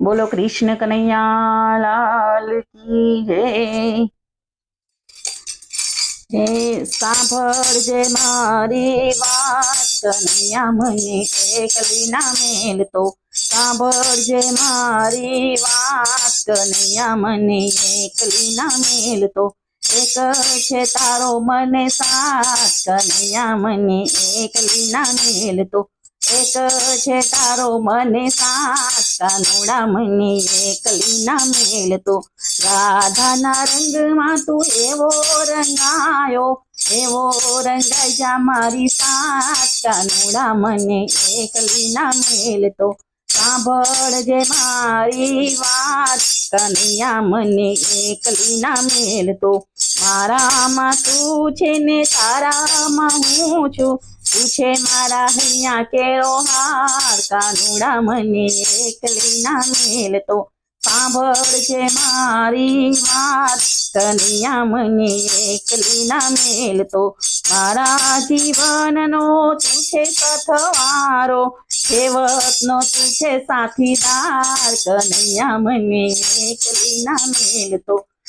બોલો કૃષ્ણ કનૈયા લાલ કી જય. હે સાંભળજે મારી વાત. કનૈયા મને એકલી ના મેલતો સાંભળજે મારી વાત. કનૈયા મને એકલી ના મેલતો એક છે તારો મને સાથ. કનૈયા મને એકલી ના મેલતો એક છે તારો મને સાથ. કાનુડા મને એકલી ના મેલતો રાધાના રંગમાં તું એવો રંગાયો, એવો રંગાઈ મારી સાથ કાનુડા મને એકલી ના મેલતો સાંભળજે મારી વાત, કનૈયા મને એકલી ના મેલતો મારામાં તું છે ને તારામાં હું છું. તું છે મારા હૈયા કેરો હાર? કાનુડા મને એકલી ના મેલતો સાંભળજે મારી વાત. કનૈયા મને એકલી ના મેલતો મારા જીવનનો તું છે સથવારો સેવકનો તું છે સાથીદાર. કનૈયા મને એકલી ના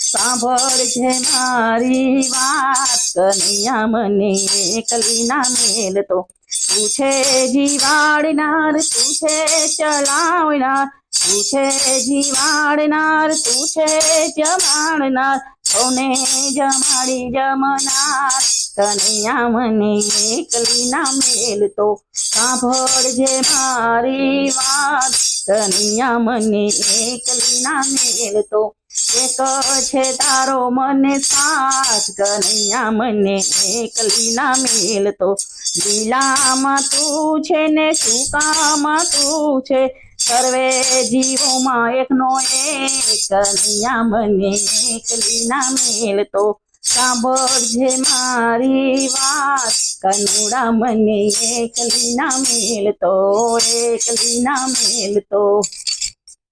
સાંભળજે મારી વાત. કનૈયા મને એકલી ના મેલતો તું છે જીવાડનાર, તું છે ચલાવનાર. તું છે જીવાડનાર, તું છે જમાડનાર. સૌને જમાડી જમનાર. કનૈયા મને એકલી ના સાંભળ સાંભળજે મારી વાત. કનૈયા મને એકલી ના મેલતો એક છે તારો મને સાથ, કનૈયા મને એકલી ના મેલતો. લીલામાં તું છે ને સુકામાં તું છે, સર્વે જીવોમાં એકનો એક. કનૈયા મને એકલી ના મેલતો. સાંભળજે મારી વાત, કનુડા મને એકલી ના મેલતો, એકલી ના મેલતો.